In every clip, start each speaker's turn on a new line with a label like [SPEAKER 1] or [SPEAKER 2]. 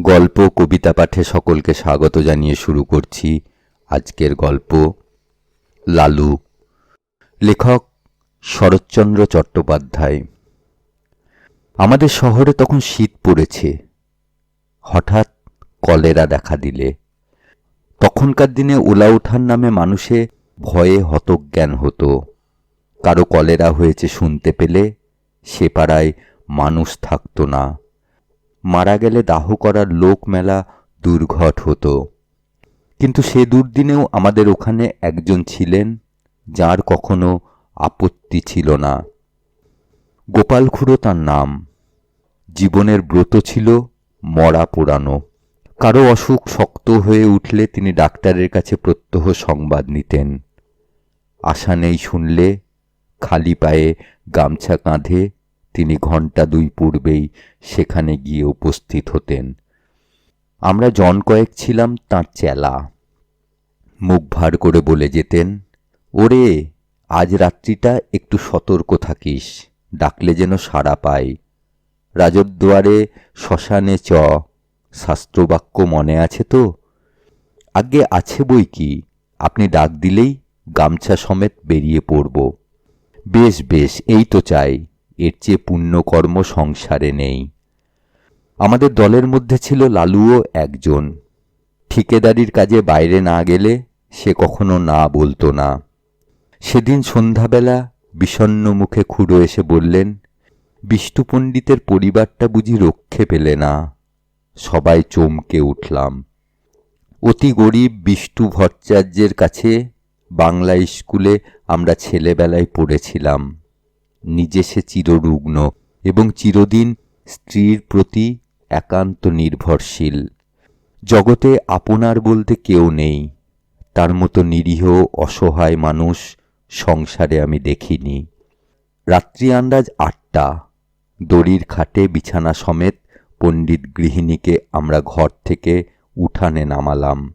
[SPEAKER 1] গল্প, কবিতা পাঠে সকলকে স্বাগত জানিয়ে শুরু করছি আজকের গল্প লালু। লেখক শরৎচন্দ্র চট্টোপাধ্যায়। আমাদের শহরে তখন শীত পড়েছে। হঠাৎ কলেরা দেখা দিলে। তখনকার দিনে ওলা ওঠার নামে মানুষে ভয়ে হতজ্ঞান হতো। কারও কলেরা হয়েছে শুনতে পেলে, সে পাড়ায় মানুষ থাকতো না। মারা গেলে দাহ করার লোক মেলা দুর্ঘট হতো। কিন্তু সে দুর্দিনেও আমাদের ওখানে একজন ছিলেন, যার কখনো আপত্তি ছিল না। গোপাল খুড়ো তার নাম। জীবনের ব্রত ছিল মরা পোড়ানো। কারও অসুখ শক্ত হয়ে উঠলে তিনি ডাক্তারের কাছে প্রত্যহ সংবাদ নিতেন। আশা নেই শুনলে, খালি পায়ে গামছা কাঁধে তিনি ঘণ্টা দুই পূর্বেই সেখানে গিয়ে উপস্থিত হতেন। আমরা জন কয়েক ছিলাম তাঁর চেলা। মুখ ভার করে বলে যেতেন, ওরে, আজ রাত্রিটা একটু সতর্ক থাকিস, ডাকলে যেন সাড়া পাই। রাজদ্বারে শ্মশানে চ, শাস্ত্রবাক্য মনে আছে তো? আগে আছে বই কি? আপনি ডাক দিলেই গামছা সমেত বেরিয়ে পড়ব। বেশ বেশ, এই তো চাই। এর চেয়ে পুণ্যকর্ম সংসারে নেই। আমাদের দলের মধ্যে ছিল লালুও একজন। ঠিকেদারির কাজে বাইরে না গেলে সে কখনো না বলতো না। সেদিন সন্ধ্যাবেলা বিষণ্ন মুখে খুড়ো এসে বললেন বিষ্ণু পণ্ডিতের পরিবারটা বুঝি রক্ষে পেলে না। সবাই চমকে উঠলাম। অতি গরিব বিষ্ণু ভট্টাচার্যের কাছে বাংলা স্কুলে আমরা ছেলেবেলায় পড়েছিলাম। নিজে সে চিররুগ্ন এবং চিরদিন স্ত্রীর প্রতি একান্ত নির্ভরশীল। জগতে আপনার বলতে কেউ নেই। তার মতো নিরীহ, অসহায় মানুষ সংসারে আমি দেখিনি। রাত্রি আন্দাজ আটটা। দড়ির খাটে বিছানা সমেত পণ্ডিত গৃহিণীকে আমরা ঘর থেকে উঠানে নামালাম।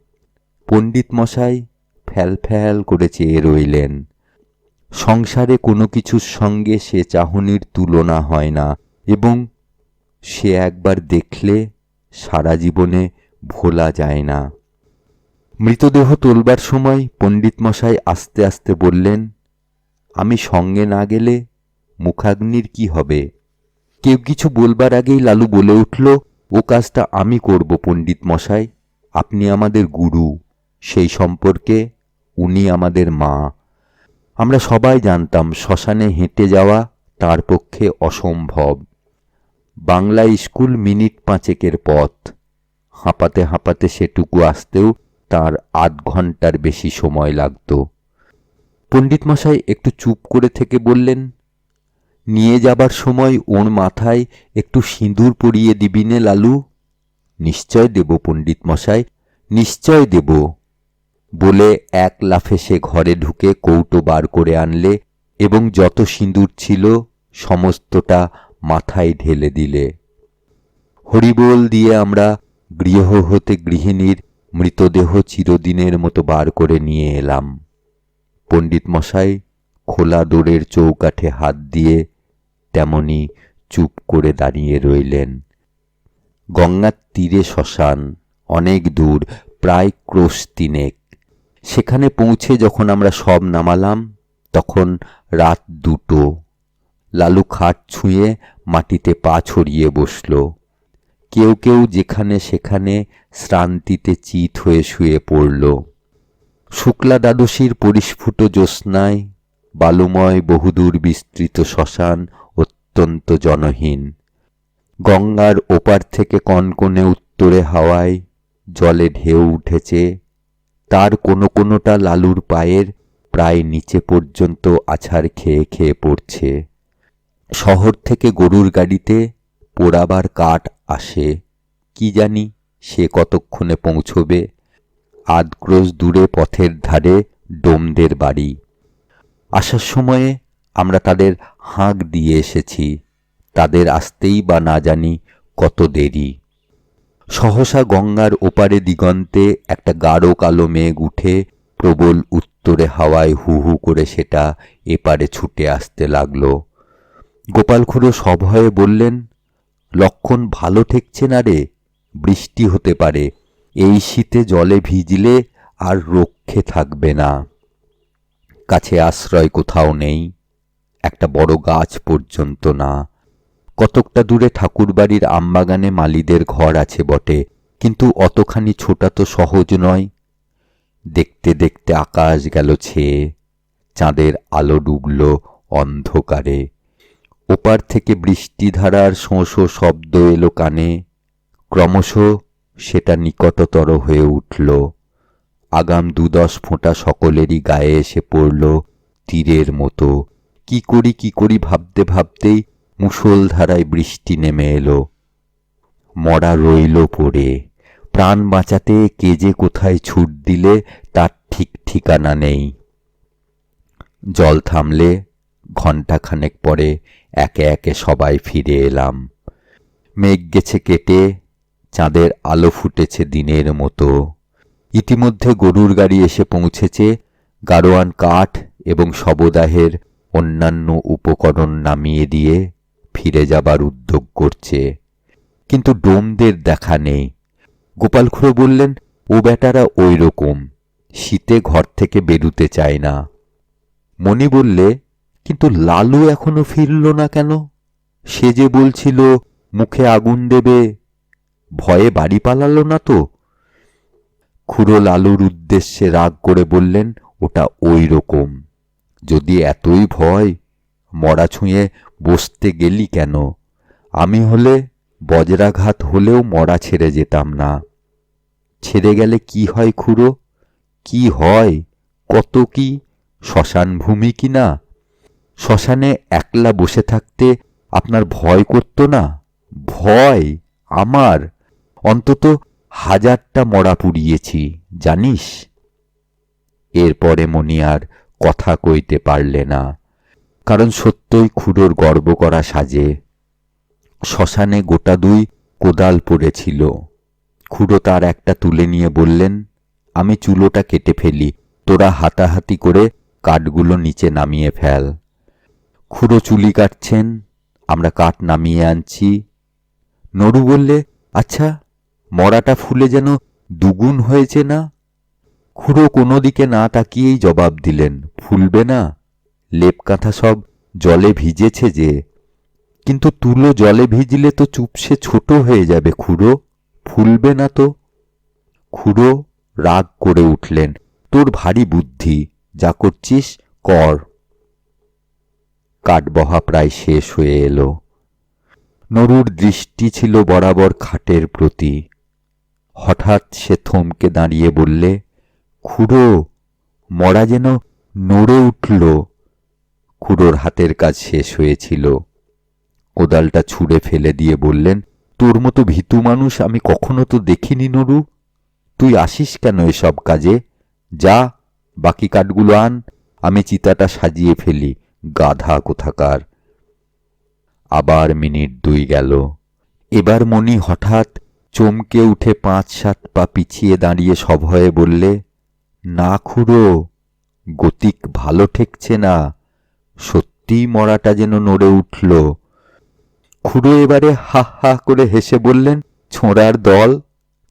[SPEAKER 1] পণ্ডিত মশাই ফ্যাল ফ্যাল করে চেয়ে রইলেন। সংসারে কোনো কিছুর সঙ্গে সে চাহনির তুলনা হয় না এবং সে একবার দেখলে সারা জীবনে ভোলা যায় না। মৃতদেহ তোলবার সময় পণ্ডিত মশাই আস্তে আস্তে বললেন, আমি সঙ্গে না গেলে মুখাগ্নির কি হবে? কেউ কিছু বলবার আগেই লালু বলে উঠল, ও কাজটা আমি করব পণ্ডিত মশাই, আপনি আমাদের গুরু, সেই সম্পর্কে উনি আমাদের মা। আমরা সবাই জানতাম শ্মশানে হেঁটে যাওয়া তার পক্ষে অসম্ভব। বাংলা স্কুল মিনিট পাঁচেকের পথ। হাঁপাতে হাঁপাতে সেটুকু আসতেও তার আধ ঘণ্টার বেশি সময় লাগত। পণ্ডিত মশাই একটু চুপ করে থেকে বললেন, নিয়ে যাবার সময় ওর মাথায় একটু সিঁদুর পরিয়ে দিবিনে লালু? নিশ্চয় দেব পণ্ডিত মশাই, নিশ্চয় দেব। বলে এক লাফে সে ঘরে ঢুকে কৌটো বার করে আনলে এবং যত সিঁদুর ছিল সমস্তটা মাথায় ঢেলে দিলে। হরিবোল দিয়ে আমরা গৃহ হতে গৃহিণীর মৃতদেহ চিরদিনের মতো বার করে নিয়ে এলাম। পণ্ডিত মশাই খোলা দোরের চৌকাঠে হাত দিয়ে তেমনি চুপ করে দাঁড়িয়ে রইলেন। গঙ্গার তীরে শ্মশান অনেক দূর, প্রায় ক্রোশ তিনেক। সেখানে পৌঁছে যখন আমরা সব নামালাম, তখন রাত দুটো। লালু খাট ছুঁয়ে মাটিতে পা ছড়িয়ে বসল। কেউ কেউ যেখানে সেখানে শ্রান্তিতে চিত হয়ে শুয়ে পড়ল। শুক্লা দ্বাদশীর পরিস্ফুট জ্যোৎস্নায় বালুময় বহুদূর বিস্তৃত শ্মশান অত্যন্ত জনহীন। গঙ্গার ওপার থেকে কনকনে উত্তরে হাওয়ায় জলে ঢেউ উঠেছে। তার কোনো কোনোটা লালুর পায়ের প্রায় নিচে পর্যন্ত আছাড় খেয়ে খেয়ে পড়ছে। শহর থেকে গরুর গাড়িতে পোড়াবার কাঠ আসে। কি জানি সে কতক্ষণে পৌঁছবে। আধক্রোশ দূরে পথের ধারে ডোমদের বাড়ি। আসার সময়ে আমরা তাদের হাঁক দিয়ে এসেছি। তাদের আসতেই বা না জানি কত দেরি। সহসা গঙ্গার ওপারে দিগন্তে একটা গাঢ় কালো মেঘ উঠে প্রবল উত্তরে হাওয়ায় হু হু করে সেটা এপারে ছুটে আসতে লাগল। গোপাল খুড়ো সভয়ে বললেন, লক্ষণ ভালো ঠেকছে না রে, বৃষ্টি হতে পারে, এই শীতে জলে ভিজলে আর রক্ষে থাকবে না। কাছে আশ্রয় কোথাও নেই, একটা বড় গাছ পর্যন্ত না। কতকটা দূরে ঠাকুরবাড়ির আমবাগানে মালিদের ঘর আছে বটে, কিন্তু অতখানি ছোটা তো সহজ নয়। দেখতে দেখতে আকাশ গেল ছেয়ে চাঁদের আলো ডুবল অন্ধকারে। ওপার থেকে বৃষ্টিধারার শোঁ শব্দ এলো কানে। ক্রমশ সেটা নিকটতর হয়ে উঠল। আগাম দুদশ ফোঁটা সকলেরই গায়ে এসে পড়ল তীরের মতো। কি করি কি করি ভাবতে ভাবতেই মুষলধারায় বৃষ্টি নেমে এলো। মরা রইল পড়ে। প্রাণ বাঁচাতে কে যে কোথায় ছুট দিলে তার ঠিক ঠিকানা নেই। জল থামলে ঘণ্টাখানেক পরে একে একে সবাই ফিরে এলাম। মেঘ গেছে কেটে, চাঁদের আলো ফুটেছে দিনের মতো। ইতিমধ্যে গরুর গাড়ি এসে পৌঁছেছে গাড়োয়ান কাঠ এবং শবদাহের অন্যান্য উপকরণ নামিয়ে দিয়ে। ফিরে যাবার উদ্যোগ করছে। কিন্তু ডোমদের দেখা নেই। গোপাল খুড়ো বললেন, ও বেটারা ওই রকম শীতে ঘর থেকে বেরুতে চায় না। মণি বললে, কিন্তু লালু এখনও ফিরল না কেন? সে যে বলছিল মুখে আগুন দেবে, ভয়ে বাড়ি পালালো না তো? খুড়ো লালুর উদ্দেশ্যে রাগ করে বললেন, ওটা ওই রকম যদি এতই ভয়, মরা ছুঁয়ে বসতে গেলি কেন? আমি হলে বজ্রাঘাত হলেও মরা ছেড়ে যেতাম না। ছেড়ে গেলে কি হয় খুড়ো? কি হয়? কত কি? শ্মশান ভূমি কি না? শ্মশানে একলা বসে থাকতে আপনার ভয় করত না? ভয় আমার। অন্তত হাজারটা মরা পুড়িয়েছি, জানিস? এরপরে মনি আর কথা কইতে পারলে না। কারণ সত্যই খুড়োর গর্ব করা সাজে। শ্মশানে গোটা দুই কোদাল পড়েছিল। খুড়ো তার একটা তুলে নিয়ে বললেন, আমি চুলোটা কেটে ফেলি, তোরা হাতাহাতি করে কাঠগুলো নিচে নামিয়ে ফেল। খুড়ো চুলি কাটছেন, আমরা কাঠ নামিয়ে আনছি নড়ু বললে আচ্ছা মরাটা ফুলে যেন দুগুণ হয়েছে না খুড়ো কোনো দিকে না তাকিয়েই জবাব দিলেন, ফুলবে না। লেপ কাঁথা সব জলে ভিজেছে যে। কিন্তু তুলো জলে ভিজলে তো চুপসে ছোট হয়ে যাবে খুড়ো, ফুলবে না তো। খুড়ো রাগ করে উঠলেন, তোর ভারী বুদ্ধি, যা করছিস কর। কাঠবহা প্রায় শেষ হয়ে এলো। নরুর দৃষ্টি ছিল বরাবর খাটের প্রতি। হঠাৎ সে থমকে দাঁড়িয়ে বললে, খুড়ো, মরা যেন নড়ে উঠল। খুড়োর হাতের কাজ শেষ হয়েছিল। কোদালটা ছুঁড়ে ফেলে দিয়ে বললেন, তোর মতো ভীতু মানুষ আমি কখনো তো দেখিনি নরু। তুই আসিস কেন এসব কাজে? যা, বাকি কাঠগুলো আন। আমি চিতাটা সাজিয়ে ফেলি, গাধা কোথাকার। আবার মিনিট দুই গেল। এবার মণি হঠাৎ চমকে উঠে পাঁচ সাত পা পিছিয়ে দাঁড়িয়ে সভয়ে বললে, না খুড়ো, গতিক ভালো ঠেকছে না। সত্যিই মরাটা যেন নড়ে উঠল। খুড়ো এবারে হা হা করে হেসে বললেন, ছোঁড়ার দল,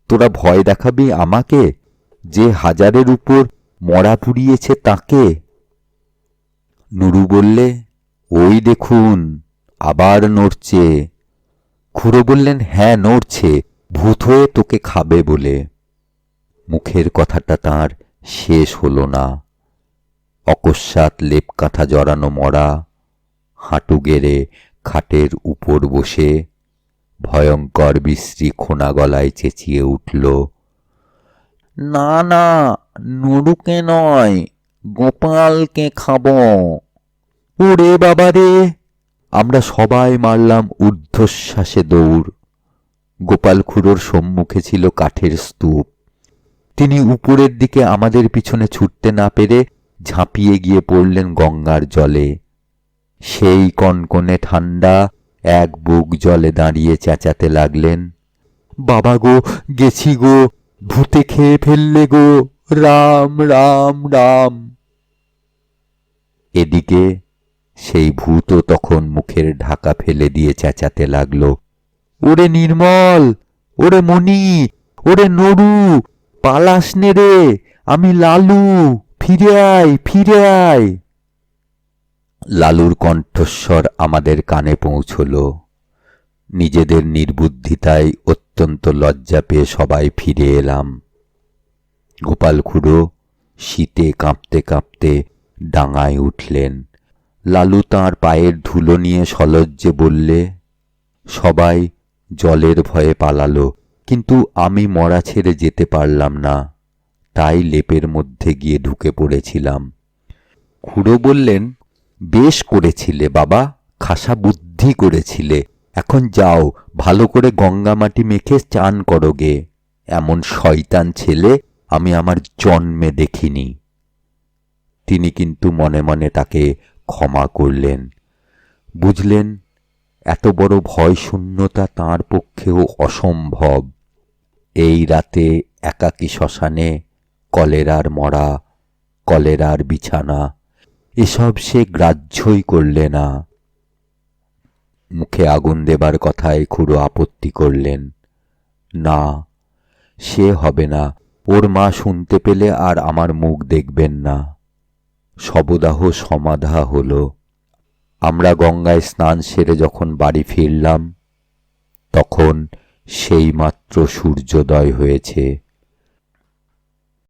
[SPEAKER 1] তোরা ভয় দেখাবি আমাকে? যে হাজারের উপর মরা পুড়িয়েছে তাকে? নুরু বললে, ওই দেখুন, আবার নড়ছে। খুড়ো বললেন হ্যাঁ নড়ছে, ভূত হয়ে তোকে খাবে বলে। মুখের কথাটা তার শেষ হলো না। অকস্মাৎ লেপ কাঁথা জড়ানো মরা, হাঁটু গেড়ে খাটের উপর বসে ভয়ঙ্কর বিশ্রী খোনা গলায় চেঁচিয়ে উঠল, না না নুরুকে নয়, গোপালকে খাব। ওরে বাবা রে, আমরা সবাই মারলাম ঊর্ধ্বশ্বাসে দৌড়। গোপাল খুড়োর সম্মুখে ছিল কাঠের স্তূপ। তিনি উপরের দিকে আমাদের পিছনে ছুটতে না পেরে ঝাঁপিয়ে গিয়ে পড়লেন গঙ্গার জলে। সেই কনকনে ঠান্ডা এক বুক জলে দাঁড়িয়ে চেঁচাতে লাগলেন। বাবা গো, গেছি গো, ভূতে খেয়ে ফেললে গো, রাম রাম রাম। এদিকে সেই ভূতও তখন মুখের ঢাকা ফেলে দিয়ে চেঁচাতে লাগল। ওরে নির্মল, ওরে মণি, ওরে নরু, পালাস নে রে, আমি লালু। ফিরে আয় ফিরে আয়। লালুর কণ্ঠস্বর আমাদের কানে পৌঁছল। নিজেদের নির্বুদ্ধিতায় অত্যন্ত লজ্জা পেয়ে সবাই ফিরে এলাম। গোপাল খুড়ো শীতে কাঁপতে কাঁপতে ডাঙায় উঠলেন। লালু তাঁর পায়ের ধুলো নিয়ে সলজ্জে বললে, সবাই জলের ভয়ে পালালো, কিন্তু আমি মরা ছেড়ে যেতে পারলাম না। তাই লেপের মধ্যে গিয়ে ঢুকে পড়েছিলাম। খুড়ো বললেন, বেশ করেছিলে বাবা, খাসা বুদ্ধি করেছিলে। এখন যাও, ভালো করে গঙ্গা মাটি মেখে চান করো গে। এমন শয়তান ছেলে আমি আমার জন্মে দেখিনি। তিনি কিন্তু মনে মনে তাকে ক্ষমা করলেন। বুঝলেন, এত বড় ভয় শূন্যতা তাঁর পক্ষেও অসম্ভব। এই রাতে একাকী শ্মশানে কলেরার মরা, কলেরার বিছানা, এসব সে গ্রাহ্যই করলে না। মুখে আগুন দেবার কথায় খুড়ো আপত্তি করলেন, না, সে হবে না, ওর মা শুনতে পেলে আর আমার মুখ দেখবেন না। শবদাহ সমাধা হলো। আমরা গঙ্গায় স্নান সেরে যখন বাড়ি ফিরলাম, তখন সেইমাত্র সূর্যোদয় হয়েছে।